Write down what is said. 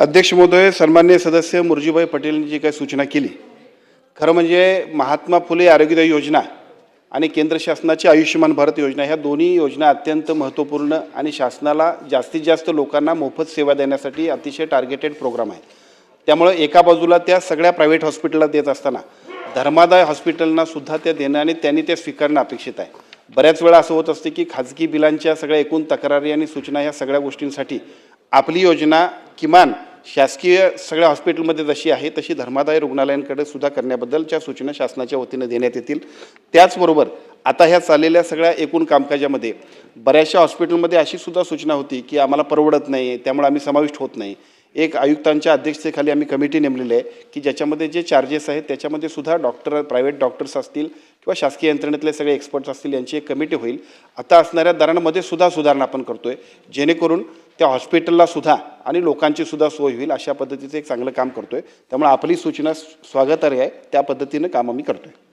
अध्यक्ष महोदय सन्मान्य सदस्य मुरजीभाई पटेलनी जी काही सूचना केली खरं म्हणजे महात्मा फुले आरोग्यदायी योजना आणि केंद्र शासनाची आयुष्यमान भारत योजना ह्या दोन्ही योजना अत्यंत महत्त्वपूर्ण आणि शासनाला जास्तीत जास्त लोकांना मोफत सेवा देण्यासाठी अतिशय टार्गेटेड प्रोग्राम आहे त्यामुळं एका बाजूला त्या सगळ्या प्रायव्हेट हॉस्पिटलला देत असताना धर्मादाय हॉस्पिटलना सुद्धा त्या देणं आणि त्यांनी ते स्वीकारणं अपेक्षित आहे. बऱ्याच वेळा असं होत असते की खाजगी बिलांच्या सगळ्या एकूण तक्रारी आणि सूचना ह्या सगळ्या गोष्टींसाठी आपली योजना किमान शासकीय सगळ्या हॉस्पिटलमध्ये जशी आहे तशी धर्मादाय रुग्णालयांकडे सुद्धा करण्याबद्दलच्या सूचना शासनाच्या वतीनं देण्यात येतील. त्याचबरोबर आता ह्या चाललेल्या सगळ्या एकूण कामकाजामध्ये बऱ्याचशा हॉस्पिटलमध्ये अशी सुद्धा सूचना होती की आम्हाला परवडत नाही त्यामुळे आम्ही समाविष्ट होत नाही. एक आयुक्तांच्या अध्यक्षतेखाली आम्ही कमिटी नेमलेली आहे की ज्याच्यामध्ये जे चार्जेस आहेत त्याच्यामध्ये सुद्धा डॉक्टर प्रायव्हेट डॉक्टर्स असतील किंवा शासकीय यंत्रणेतले सगळे एक्सपर्ट्स असतील यांची एक कमिटी होईल. आता असणाऱ्या दरांमध्ये सुद्धा सुधारणा आपण करतो आहे जेणेकरून त्या हॉस्पिटलला सुद्धा आणि लोकांची सुद्धा सोय होईल अशा पद्धतीचं एक चांगलं काम करतोय. त्यामुळे आपली सूचना स्वागतार्ह आहे. त्या पद्धतीनं काम आम्ही करतोय.